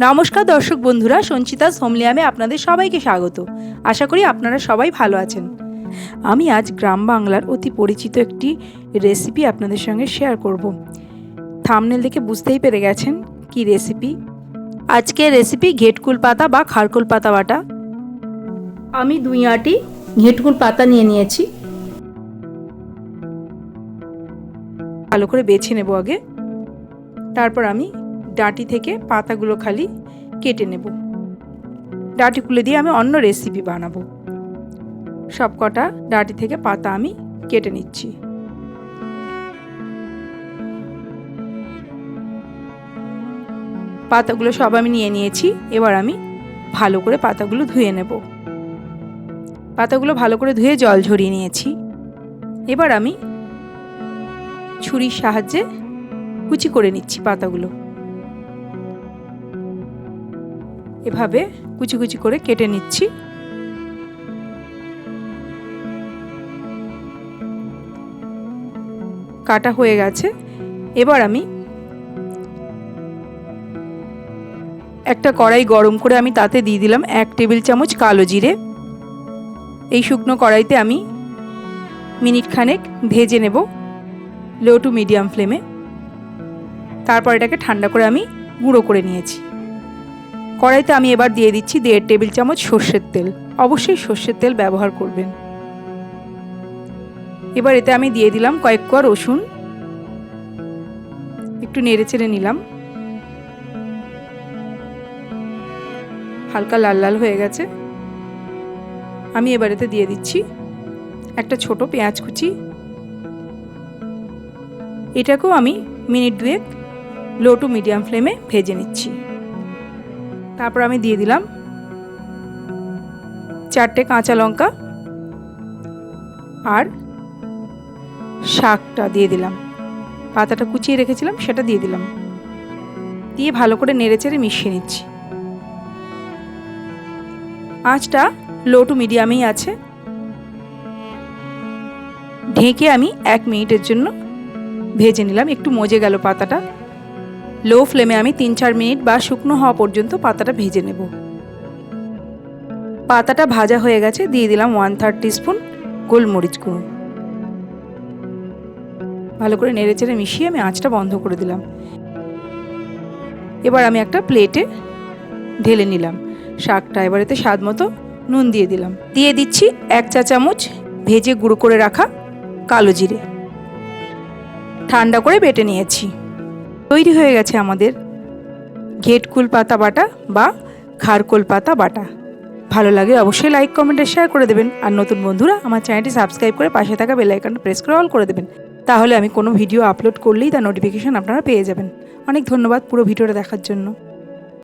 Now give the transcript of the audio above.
নমস্কার দর্শক বন্ধুরা, সঞ্চিতা সোমলিয়ামে আপনাদের সবাইকে স্বাগত। আশা করি আপনারা সবাই ভালো আছেন। আমি আজ গ্রাম বাংলার অতি পরিচিত একটি রেসিপি আপনাদের সঙ্গে শেয়ার করব। থামনেল দেখে বুঝতেই পেরে গেছেন কি রেসিপি আজকে রেসিপি ঘেটকুল পাতা বা খারকুল পাতা বাটা। আমি দুই আটি ঘেটকুল পাতা নিয়ে নিয়েছি। ভালো করে বেছে নেব আগে। তারপর আমি ডাঁটি থেকে পাতাগুলো খালি কেটে নেব। ডাঁটিগুলো দিয়ে আমি অন্য রেসিপি বানাবো। সব কটা ডাঁটি থেকে পাতা আমি কেটে নিচ্ছি। পাতাগুলো সব আমি নিয়ে নিয়েছি, এবার আমি ভালো করে পাতাগুলো ধুয়ে নেব। পাতাগুলো ভালো করে ধুয়ে জল ঝরিয়ে নিয়েছি। এবার আমি ছুরির সাহায্যে কুচি করে নিচ্ছি পাতাগুলো। এভাবে কুচি কুচি করে কেটে নিচ্ছি। কাটা হয়ে গেছে। এবার আমি একটা কড়াই গরম করে আমি তাতে দিয়ে দিলাম এক টেবিল চামচ কালো জিরে। এই শুকনো কড়াইতে আমি মিনিট খানেক ভেজে নেব লো টু মিডিয়াম ফ্লেমে। তারপর এটাকে ঠান্ডা করে আমি গুঁড়ো করে নিয়েছি। কড়াইতে আমি এবার দিয়ে দিচ্ছি দেড় টেবিল চামচ সর্ষের তেল। অবশ্যই সর্ষের তেল ব্যবহার করবেন। এবার এতে আমি দিয়ে দিলাম কয়েক কোয়া রসুন। একটু নেড়ে চেড়ে নিলাম। হালকা লাল লাল হয়ে গেছে। আমি এবার এতে দিয়ে দিচ্ছি একটা ছোট পেঁয়াজ কুচি। এটাকেও আমি মিনিট দুয়েক লো টু মিডিয়াম ফ্লেমে ভেজে নিচ্ছি। তারপর আমি দিয়ে দিলাম চারটে কাঁচা লঙ্কা আর শাকটা দিয়ে দিলাম। পাতাটা কুচিয়ে রেখেছিলাম, সেটা দিয়ে দিলাম। দিয়ে ভালো করে নেড়ে চেড়ে মিশিয়ে নিচ্ছি। আঁচটা লো টু মিডিয়ামেই আছে। ঢেকে আমি এক মিনিটের জন্য ভেজে নিলাম। একটু মজে গেল পাতাটা। লো ফ্লেমে আমি তিন চার মিনিট বা শুকনো হওয়া পর্যন্ত পাতাটা ভেজে নেব। পাতাটা ভাজা হয়ে গেছে, দিয়ে দিলাম ওয়ান থার্ড স্পুন গোলমরিচ গুঁড়ো। ভালো করে নেড়ে চেড়ে মিশিয়ে আমি আঁচটা বন্ধ করে দিলাম। এবার আমি একটা প্লেটে ঢেলে নিলাম। শাকটা এবার এতে স্বাদ মতো নুন দিয়ে দিলাম। দিয়ে দিচ্ছি এক চা চামচ ভেজে গুঁড়ো করে রাখা কালো জিরে। ঠান্ডা করে বেটে নিয়েছি। তৈরি হয়ে গেছে আমাদের ঘেটকুল পাতা বাটা বা খারকোল পাতা বাটা। ভালো লাগে অবশ্যই লাইক কমেন্টে শেয়ার করে দেবেন। আর নতুন বন্ধুরা আমার চ্যানেলটি সাবস্ক্রাইব করে পাশে থাকা বেল আইকনটা প্রেস করে অল করে দেবেন। তাহলে আমি কোনো ভিডিও আপলোড করলেই তার নোটিফিকেশান আপনারা পেয়ে যাবেন। অনেক ধন্যবাদ পুরো ভিডিওটা দেখার জন্য।